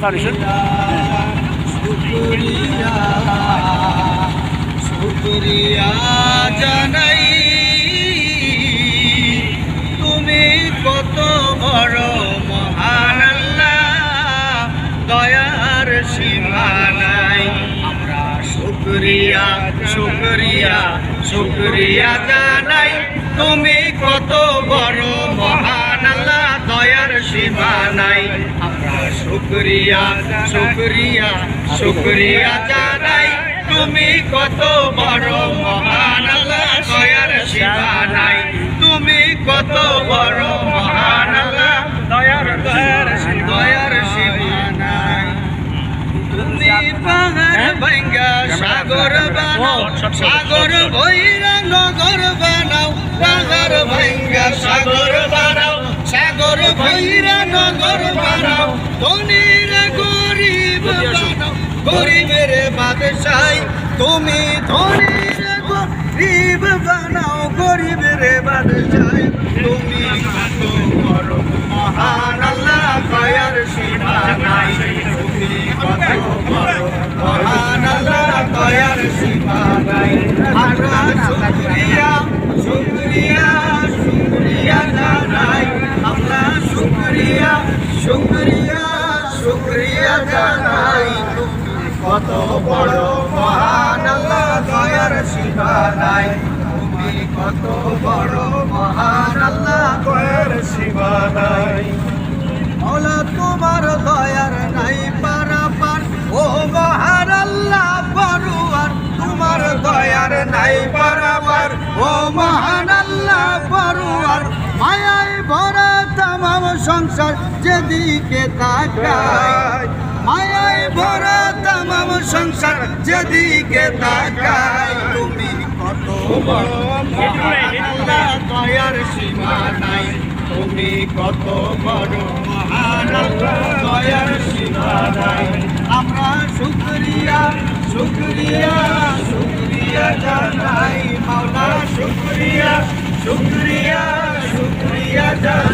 Foundation জানাই, তুমি কত বড় মহান আল্লাহ, দয়ার সীমা নাই। আমরা শুক্রিয়া শুক্রিয়া শুক্রিয়া জানাই, তুমি কত বড় মহান আল্লাহ, দয়ার সীমা নাই। আমরা শুক্রিয়া শুক্রিয়া শুক্রিয়া জানাই। তুমি কত বড় মহান আল্লাহ, দয়ার নাই। তুমি কত বড় মহান আল্লাহ, দয়ার দয়ার দয়ার নাই। তুমি পাহাড় ভাঙ্গা, সাগর বানাও, সাগর বইরা নগর বানাও। পাহাড় ভাঙ্গা, সাগর নগর তুমি কত মহান আল্লাহ সীমা নাই। তুমি কত মহান আল্লাহ সীমা নাই শুকরিয়া জানাই আমরা শুকরিয়া শুকরিয়া শুকরিয়া কত বড় মহান আল্লাহ নাই তুমি কত বড় নাই তোমার দয়ার নাই পারাপার ও আল্লাহ পরুয়ার তোমার দয়ার নাই পারাপার ও সংসার যেদিকে তাকায়, মায়ায় ভরা তামাম সংসার যেদিকে তাকায়, তুমি কত দয়ার সীমা নাই, তুমি কত বড় মহান দয়ার সীমা নাই। আমরা শুক্রিয়া শুক্রিয়া শুক্রিয়া জানাই, মাওলা শুক্রিয়া শুক্রিয়া শুক্রিয়া জানাই।